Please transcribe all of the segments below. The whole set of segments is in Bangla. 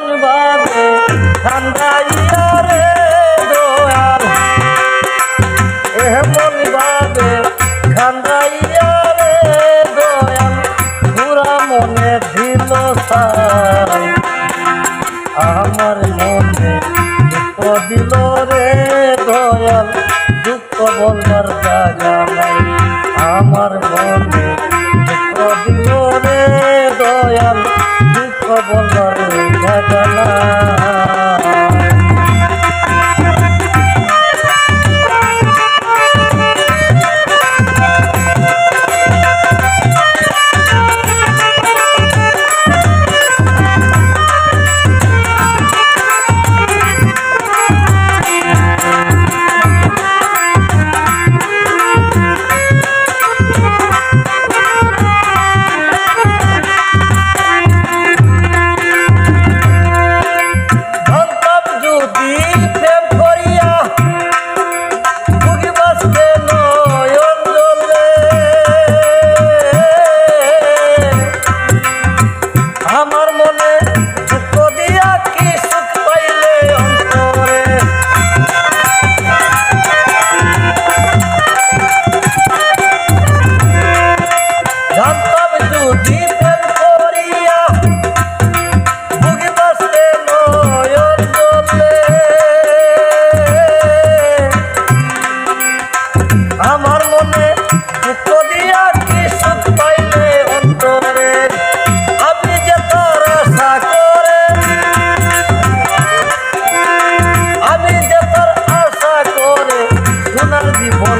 মন ভাবে ঠান্ডাই ಮೊದಲ Another divorce.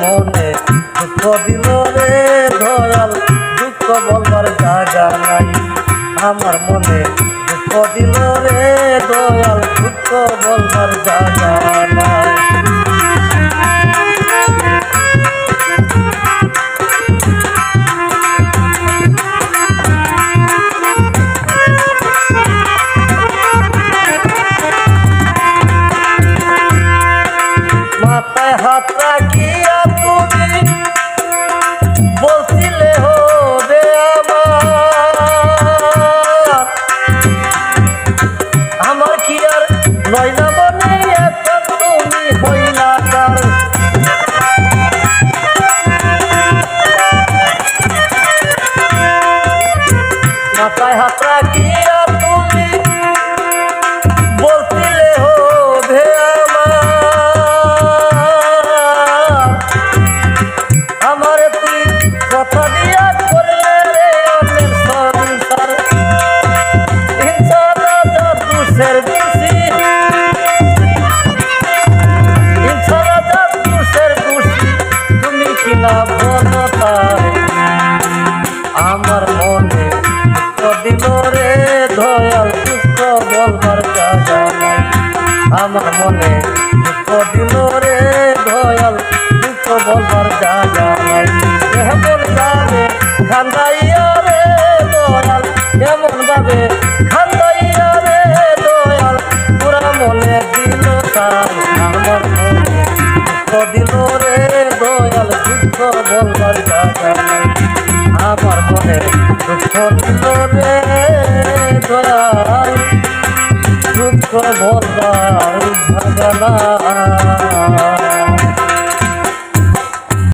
মনে, দুঃখ দিল রে ধরাল দুঃখ বলবার জায়গা নাই। আমার মনে দুঃখ দিল রে দয়াল, দুঃখ বলবার জায়গা নাই। মাথায় হাত রাখিয়া মরে দয়াল দুঃখ বলবার জায়গা আমার মনে দুঃখ দিল রে দয়াল, দুঃখ বলবার জায়গা নাই। বল গানে খান্দাইয়া রে দয়াল এমন ভাবে খান রে দুঃখ জায়গা নাই।